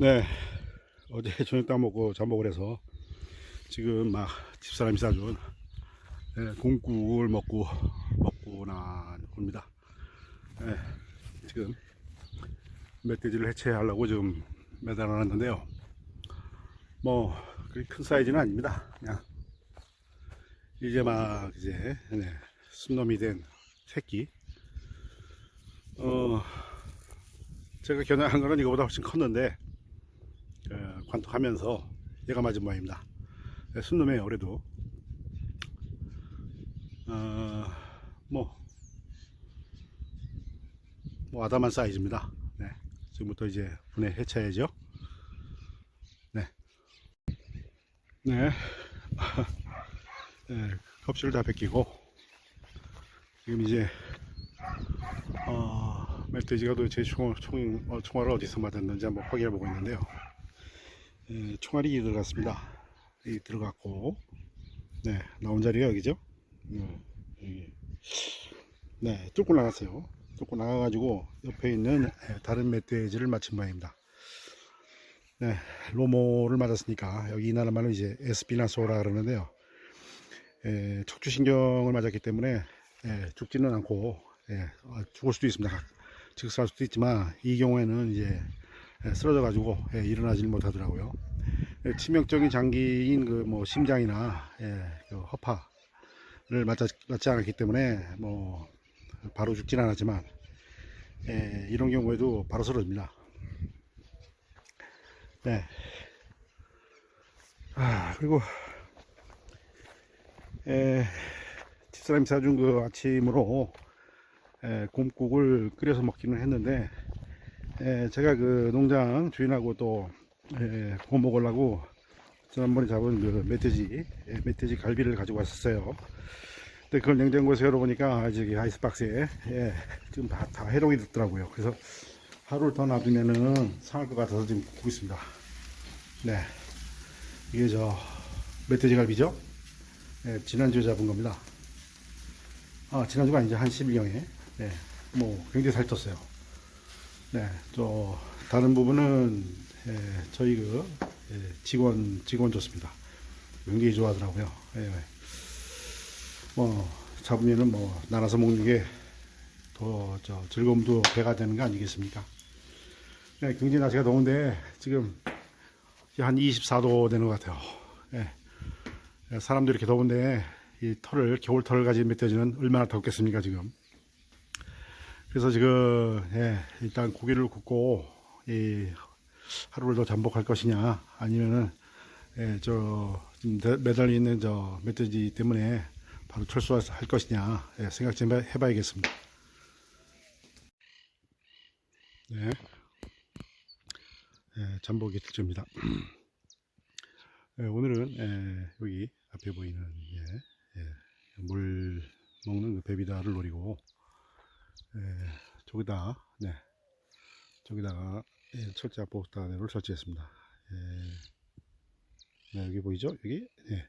네. 어제 저녁 다 먹고 잠복을 해서 지금 막 집사람이 싸준 네, 공국을 먹고 먹고 나옵니다. 네, 지금 멧돼지를 해체하려고 지금 매달아 놨는데요. 뭐 그렇게 큰 사이즈는 아닙니다. 그냥 이제 막 이제 네, 순놈이 된 새끼. 어 제가 겨냥한 거는 이거보다 훨씬 컸는데 어, 관통하면서 얘가 맞은 모양입니다. 네, 순놈이에요, 그래도. 어, 뭐, 뭐, 아담한 사이즈입니다. 네. 지금부터 이제 분해 해체해야죠. 네. 네. 네, 껍질을 다 벗기고, 지금 이제, 어, 멧돼지가 도대체 총, 총, 어, 총알을 어디서 맞았는지 한번 확인해 보고 있는데요. 예, 총알이 들어갔습니다. 이 들어갔고, 네, 나온 자리가 여기죠. 네, 여기. 네, 뚫고 나갔어요. 뚫고 나가가지고 옆에 있는 예, 다른 멧돼지를 맞힌 모양입니다. 네, 로모를 맞았으니까 여기 이 나라 말로 이제 에스피나소라 그러는데요. 예, 척추신경을 맞았기 때문에 예, 죽지는 않고 예, 어, 죽을 수도 있습니다. 즉사할 수도 있지만 이 경우에는 이제 예, 쓰러져 가지고 일어나질 못하더라고요. 예, 치명적인 장기인 그 뭐 심장이나 예, 그 허파를 맞지, 맞지 않았기 때문에 뭐 바로 죽진 않았지만 예, 이런 경우에도 바로 쓰러집니다. 네. 아 그리고 예, 집사람이 사준 그 아침으로 예, 곰국을 끓여서 먹기는 했는데 예, 제가 그 농장 주인하고 또 예, 구워 먹으려고 지난번에 잡은 그 멧돼지 예, 멧돼지 갈비를 가지고 왔었어요. 근데 그걸 냉장고에서 열어보니까 저기 아이스박스에 예, 지금 다, 다 해동이 됐더라고요. 그래서 하루를 더 놔두면은 상할 것 같아서 지금 굽고 있습니다. 네. 이게 저 멧돼지 갈비죠? 예, 지난주에 잡은 겁니다. 아 지난주가 아니죠. 한 10일경에. 네, 뭐 굉장히 살쪘어요. 네, 저 다른 부분은 예, 저희 그 예, 직원 직원 좋습니다. 굉장히 좋아하더라고요. 예, 뭐 잡으면은 뭐 나눠서 먹는 게 더 저 즐거움도 배가 되는 거 아니겠습니까? 네, 굉장히 날씨가 더운데 지금 한 24도 되는 것 같아요. 예. 예, 사람도 이렇게 더운데 이 털을 겨울 털을 가진 멧돼지는 얼마나 덥겠습니까 지금? 그래서 지금 예, 일단 고기를 굽고 이 하루를 더 잠복할 것이냐 아니면은 예, 저 매달려 있는 저 멧돼지 때문에 바로 철수할 것이냐 예, 생각 좀 해- 해봐야겠습니다. 네, 예, 잠복이 들입니다 예, 오늘은 예, 여기 앞에 보이는 예, 예, 물 먹는 그 베비다를 노리고 예, 저기다, 네, 저기다가 예, 철제 압박단을 설치했습니다. 예, 네, 여기 보이죠? 여기, 네,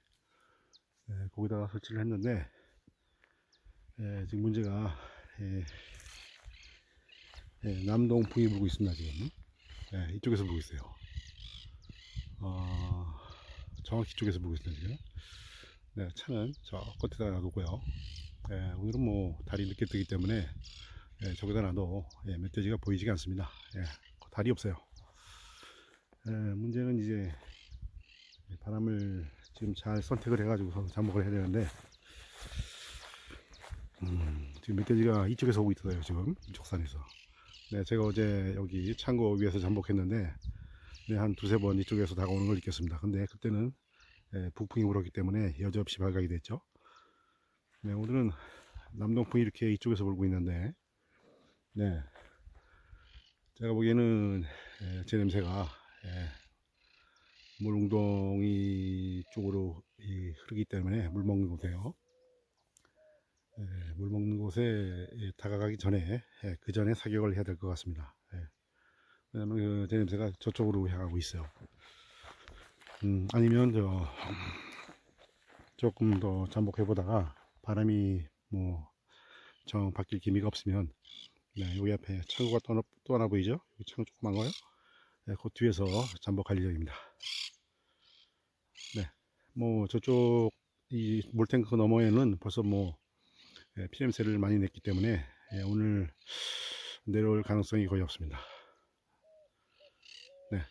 예, 거기다가 설치를 했는데 예, 지금 문제가 예, 예, 남동풍이 불고 있습니다 지금. 예, 이쪽에서 불고 있어요. 어, 정확히 이쪽에서 불고 있습니다 지금. 네, 차는 저 끝에다 놔두고요. 예, 오늘은 뭐 달이 늦게 뜨기 때문에 예, 저기다 놔도 예, 멧돼지가 보이지가 않습니다. 예, 달이 없어요. 예, 문제는 이제 바람을 지금 잘 선택을 해 가지고 잠복을 해야 되는데 음, 지금 멧돼지가 이쪽에서 오고 있어요. 지금 이쪽 산에서. 네, 제가 어제 여기 창고 위에서 잠복했는데 네, 한 두세 번 이쪽에서 다가오는 걸 느꼈습니다. 근데 그때는 예, 북풍이 불었기 때문에 여지없이 발각이 됐죠. 네, 오늘은 남동풍이 이렇게 이쪽에서 불고 있는데 네. 제가 보기에는 예, 제 냄새가 예, 물웅덩이 쪽으로 이, 흐르기 때문에 물 먹는 곳에요. 예, 물 먹는 곳에 예, 다가가기 전에 예, 그 전에 사격을 해야 될 것 같습니다. 예. 왜냐면 그, 제 냄새가 저쪽으로 향하고 있어요. 음, 아니면 저 조금 더 잠복해 보다가 바람이 뭐 정 바뀔 기미가 없으면 네, 여기 앞에 창고가 또 하나, 또 하나 보이죠? 여기 창고 조그만 거요? 네, 그 뒤에서 잠복할 예정입니다. 네, 뭐 저쪽 이 물탱크 너머에는 벌써 뭐 예, 피냄새를 많이 냈기 때문에 예, 오늘 내려올 가능성이 거의 없습니다. 네.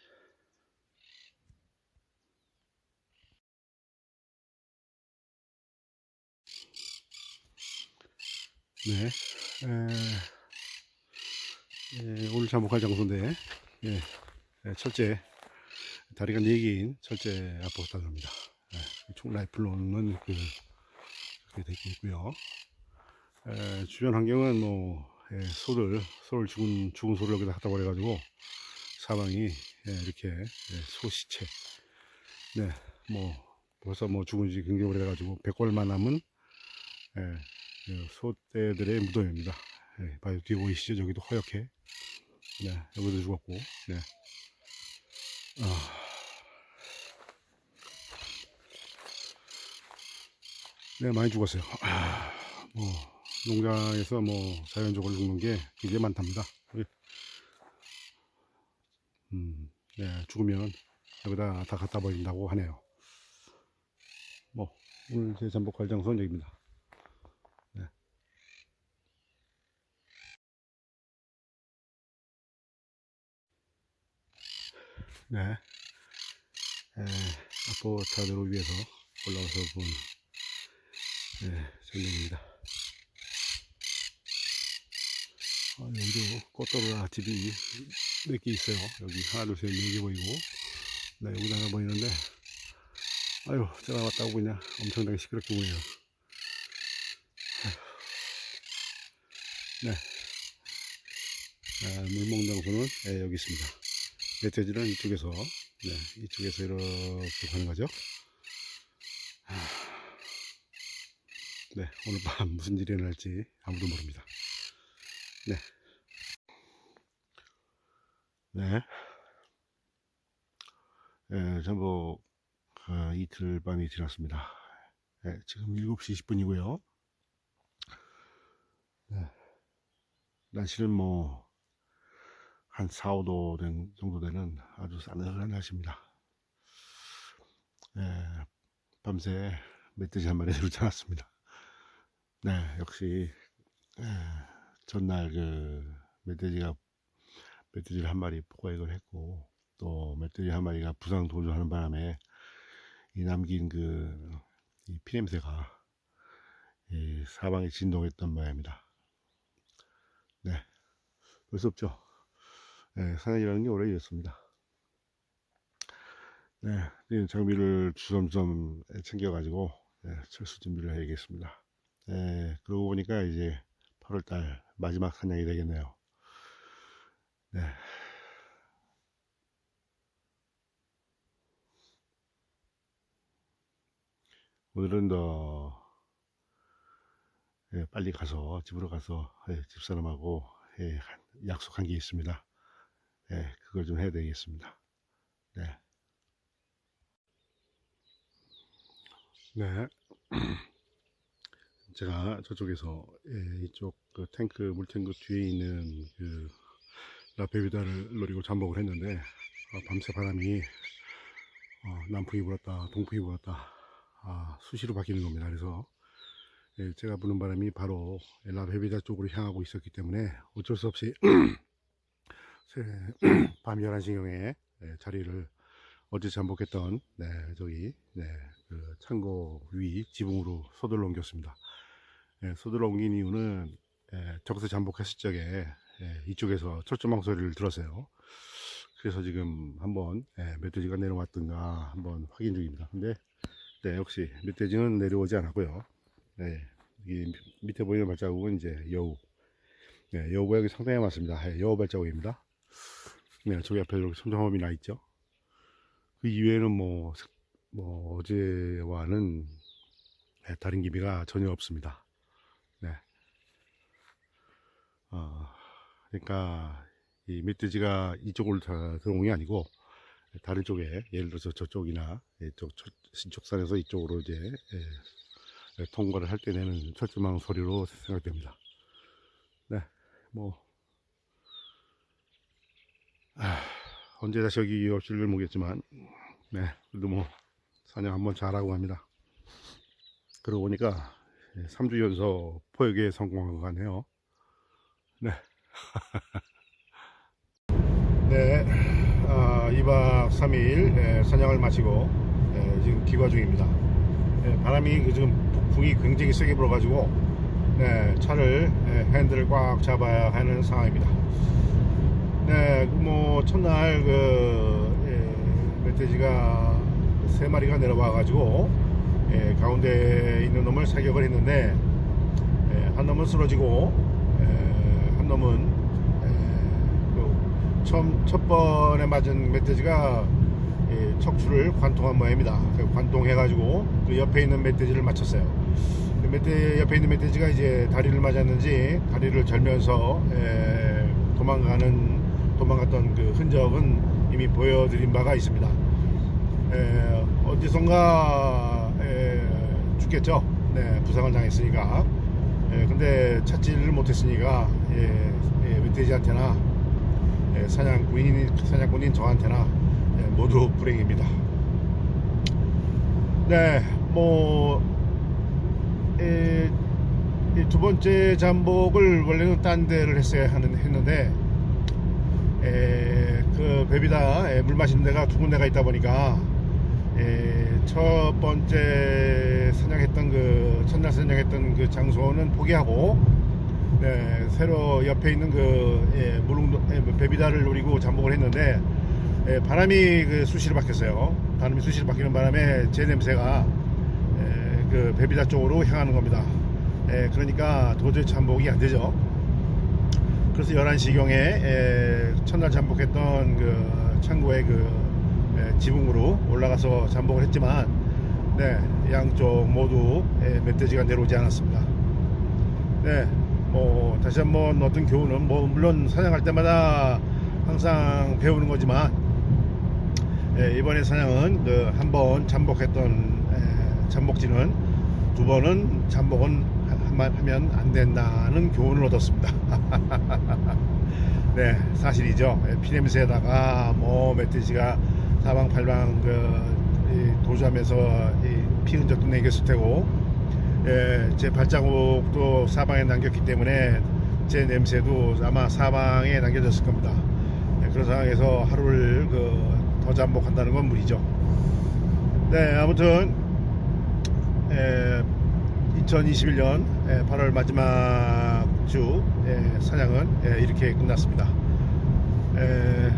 네. 에, 예, 오늘 잠복할 장소인데, 예, 예, 철제, 다리가 4개인 철제 아포스타입니다. 예, 총 라이플로는 그, 그렇게 되어 있고요. 에, 주변 환경은 뭐, 예, 소를, 소를 죽은, 죽은 소를 여기다 갖다 버려 가지고, 사방이, 예, 이렇게, 예, 소 시체. 네, 뭐, 벌써 뭐 죽은 지 굉장히 오래돼 가지고, 100골만 남은, 예, 그 소떼들의 무덤입니다. 예, 봐요. 뒤에 보이시죠? 저기도 허옇게. 네, 여기도 죽었고, 네. 아. 네, 많이 죽었어요. 아, 뭐, 농장에서 뭐, 자연적으로 죽는 게 굉장히 많답니다. 예. 음, 네, 죽으면 여기다 다 갖다 버린다고 하네요. 뭐, 오늘 제 잠복할 장소는 여기입니다. 네. 에, 아포타 도로 위에서 올라와서 본 네, 전경입니다. 아, 여기도 꽃도로라 집이 몇 개 있어요. 여기 하나, 둘, 셋, 네개 보이고, 네, 여기도 하나 보이는데, 아유, 제가 왔다고 그냥 엄청나게 시끄럽게 보여요. 네. 아, 물먹 장소는 네, 여기 있습니다. 멧돼지는 이쪽에서 네, 이쪽에서 이렇게 가는 거죠. 하, 네, 오늘 밤 무슨 일이 일어날지 아무도 모릅니다. 네. 네. 네, 전부 어, 이틀 밤이 지났습니다. 네, 지금 7시 10분이고요. 네. 날씨는 뭐 한 4, 5도 된, 정도 되는 아주 싸늘한 날씨입니다. 네, 밤새 멧돼지 한 마리 들지 않았습니다. 네, 역시 에, 전날 그 멧돼지가 멧돼지를 한 마리 포획을 했고 또 멧돼지 한 마리가 부상 도주하는 바람에 이 남긴 그이 피냄새가 이 사방에 진동했던 모양입니다. 네, 볼 수 없죠. 네, 사냥이라는 게 오래 이었습니다. 네, 이 장비를 주섬주섬 챙겨가지고 네, 철수 준비를 해야겠습니다. 네, 그러고 보니까 이제 8월달 마지막 사냥이 되겠네요. 네. 오늘은 더 예, 빨리 가서 집으로 가서 예, 집사람하고 예, 한- 약속한 게 있습니다. 예, 그걸 좀 해야 되겠습니다. 네. 네. 제가 저쪽에서 예, 이쪽 그 탱크 물탱크 뒤에 있는 그 라페비다를 노리고 잠복을 했는데 어, 밤새 바람이 어, 남풍이 불었다 동풍이 불었다 아, 수시로 바뀌는 겁니다. 그래서 예, 제가 부는 바람이 바로 라페비다 쪽으로 향하고 있었기 때문에 어쩔 수 없이 새- 밤 11시경에 네, 자리를 어제 잠복했던 네, 저기 네, 그 창고 위 지붕으로 서둘러 옮겼습니다. 예, 서둘러 옮긴 이유는 예, 저기서 잠복했을 적에 예, 이쪽에서 철조망 소리를 들었어요. 그래서 지금 한번 예, 멧돼지가 내려왔던가 한번 확인 중입니다. 근데 네, 역시 멧돼지는 내려오지 않았고요. 네, 이 밑에 보이는 발자국은 이제 여우. 네, 여우 모양이 상당히 많습니다. 예, 여우 발자국입니다. 네, 저기 앞에 이렇게 손정험이 나 있죠. 그 이외에는 뭐, 색- 뭐 어제와는 네, 다른 기미가 전혀 없습니다. 네. 어, 그러니까 이 멧돼지가 이쪽으로 다 들어온 게 아니고 다른 쪽에 예를 들어서 저쪽이나 이쪽 철- 신축산에서 이쪽으로 이제 예, 예, 통과를 할 때 내는 철조망 소리로 생각됩니다. 네, 뭐 아, 언제 다시 여기 올지를 모르겠지만, 네, 그래도 뭐, 사냥 한번 잘하고 갑니다. 그러고 보니까, 3주 연속 포획에 성공한 것 같네요. 네. 네, 아, 2박 3일 예, 사냥을 마치고 예, 지금 귀가 중입니다. 예, 바람이 그 지금 북풍이 굉장히 세게 불어가지고 네, 차를 예, 핸들을 꽉 잡아야 하는 상황입니다. 네, 그뭐 첫날 그 예, 멧돼지가 세 마리가 내려와 가지고 예, 가운데 있는 놈을 사격을 했는데 예, 한 놈은 쓰러지고 예, 한 놈은 예, 그 처음 첫 번에 맞은 멧돼지가 예, 척추를 관통한 모양입니다. 그 관통해 가지고 그 옆에 있는 멧돼지를 맞췄어요. 그 멧돼 옆에 있는 멧돼지가 이제 다리를 맞았는지 다리를 절면서 예, 도망가는 도망갔던 그 흔적은 이미 보여드린 바가 있습니다. 에, 어디선가 에, 죽겠죠. 네, 부상을 당했으니까. 에, 근데 찾지를 못했으니까 예, 예, 멧돼지한테나 예, 사냥꾼인 사냥꾼인 저한테나 예, 모두 불행입니다. 네, 뭐. 에, 이두 번째 잠복을 원래는 딴 데를 했어야 하는 했는데 에, 그 베비다 에, 물 마시는 데가 두 군데가 있다 보니까 에, 첫 번째 사냥했던 그 첫날 사냥했던 그 장소는 포기하고 네, 새로 옆에 있는 그 예, 물웅도 예, 베비다를 노리고 잠복을 했는데 예, 바람이 그 수시로 바뀌었어요. 바람이 수시로 바뀌는 바람에 제 냄새가 예, 그 베비다 쪽으로 향하는 겁니다. 예, 그러니까 도저히 잠복이 안 되죠. 그래서 11시경에 첫날 잠복했던 그 창고의 그 예, 지붕으로 올라가서 잠복을 했지만 네, 양쪽 모두 예, 멧돼지가 내려오지 않았습니다. 네, 뭐 다시 한번 얻은 교훈은 뭐 물론 사냥할 때마다 항상 배우는 거지만 예, 이번에 사냥은 그 한 번 잠복했던 예, 잠복지는 두 번은 잠복은 하- 하면 안 된다는 교훈을 얻었습니다. 네, 사실이죠. 예, 피냄새에다가 뭐 멧돼지가 사방팔방 그 이, 도주하면서 이피 흔적도 남겼을 테고, 예, 제 발자국도 사방에 남겼기 때문에 제 냄새도 아마 사방에 남겨졌을 겁니다. 예, 그런 상황에서 하루를 그 더 잠복한다는 건 무리죠. 네, 아무튼 에, 2021년 8월 마지막 주 에, 사냥은 에, 이렇게 끝났습니다. 에,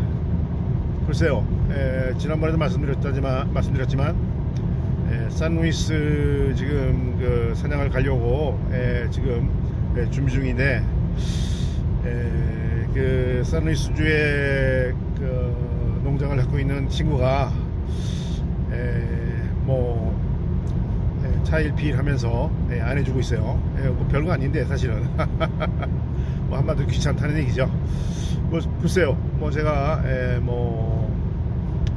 글쎄요, 에, 지난번에도 말씀드렸지만, 말씀드렸지만 에, 산루이스 지금 그 사냥을 가려고 에, 지금 에, 준비 중인데 에, 그 산루이스주의 그 농장을 갖고 있는 친구가 에, 뭐 예, 차일피일 하면서 예, 안 해주고 있어요. 예, 뭐 별거 아닌데 사실은 뭐 한마디로 귀찮다는 얘기죠. 뭐 글쎄요, 뭐 제가 예, 뭐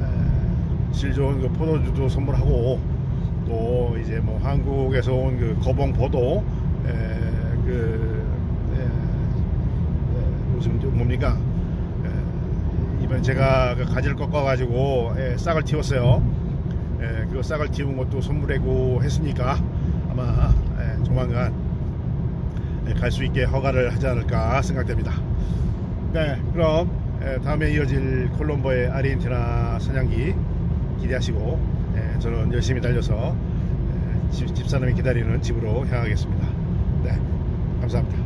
예, 질 좋은 그 포도주도 선물하고 또 이제 뭐 한국에서 온 그 거봉 포도 예, 그 예, 예, 무슨 좀 뭡니까? 예, 이번 제가 그 가지를 꺾어 가지고 예, 싹을 틔웠어요. 예, 그 싹을 틔운 것도 선물하고 했으니까 아마 예, 조만간 갈수 있게 허가를 하지 않을까 생각됩니다. 네, 그럼 예, 다음에 이어질 콜롬보의 아르헨티나 사냥기 기대하시고 예, 저는 열심히 달려서 예, 집, 집사람이 기다리는 집으로 향하겠습니다. 네, 감사합니다.